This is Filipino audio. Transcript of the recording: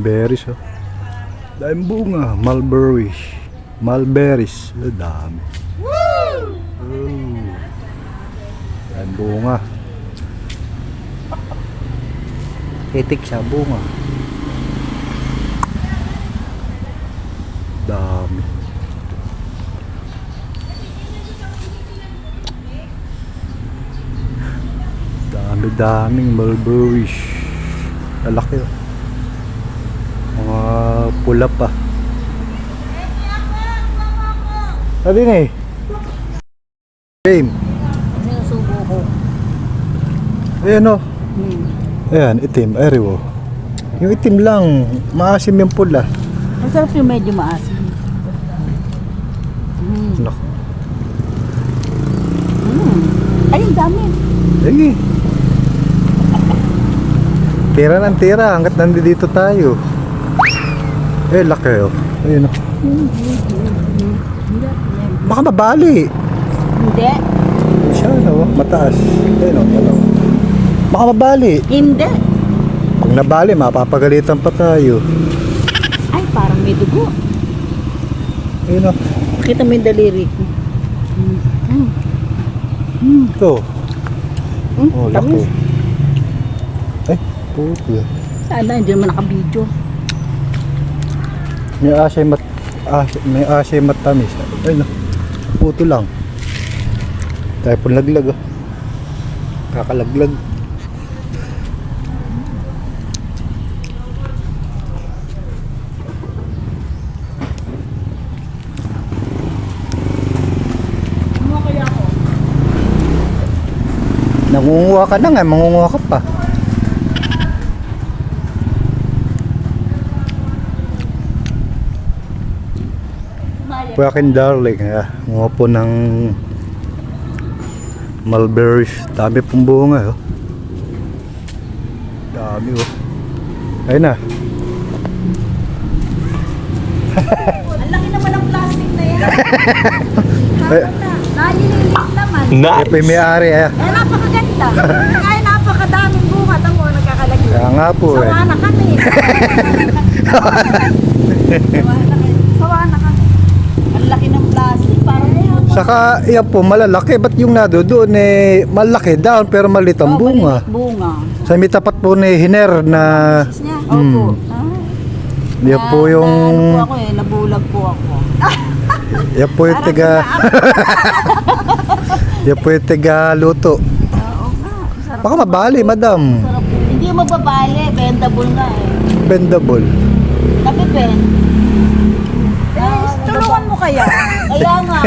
berries oh. Dahil bunga, mulberry. Mulberries. Oh, dami. Oh. Dahil bunga. Itik siya, bunga. Dami. Dami-daming mulberries. Lalaki oh. Mga pula pa. Sabi na eh. Game. Sinusubo ko. Ayan oh. Hmm. Ayan, itim. Ariwo. Yung itim lang. Maasim yung pula. Masarap yung medyo maasim. Hmm. Naku. Hmm. Ay, ang dami. Sige. Tira ng tira hanggat nandito tayo. Eh, laki oh. Ayun oh. Baka mabali. Hindi. Siya ano, mataas. Ayun oh, ano. Baka mabali. Hindi. Pag nabali, mapapagalitan pa tayo. Ay, parang may dugo. Ayun oh. Kita mo yung daliri ko. Hmm. Hmm. Ito. Hmm. Oh, Tamis. laki. Ay, puto. Sana, hindi naman nakabidyo. May asay mat asay, may asay matamis. Ay no. Puto lang. Tayo pong laglag oh. Kakalaglag. Nangunguha ka na nga, mangunguha ka pa. Po akin darling, ah, mga po ng mulberries. Dami pong bunga, oh. Dami, oh. Ayun na. Ang laki naman ng plastic na yan. Ay, Naliliit naman. Nice. Ito yung may-ari, ah. Eh, napakaganda. Ay, napakadaming bunga. Tamo, nagkakalagay. Kaya nga po, eh. Sawa na kami. Sawa na kami. Sawa na kami. Ang laki ng plastic. Parang. Saka, yan po, malalaki. Ba't yung nado doon, eh, malaki down, pero malit ang Oh, bunga. bunga. Sa may tapat po ni Hiner na, Sis niya. Hmm. Opo. Ah. yan po Na- yung, na- ano po ako eh, nabulag po ako. yan po yung tiga, yan po yung tiga luto. Oo nga. Sarap. Baka mabali, madam. Sarap. Hindi mababali. Bendable nga eh. Bendable. Tapi Ben. Eh, tulungan mo kaya. Kaya nga.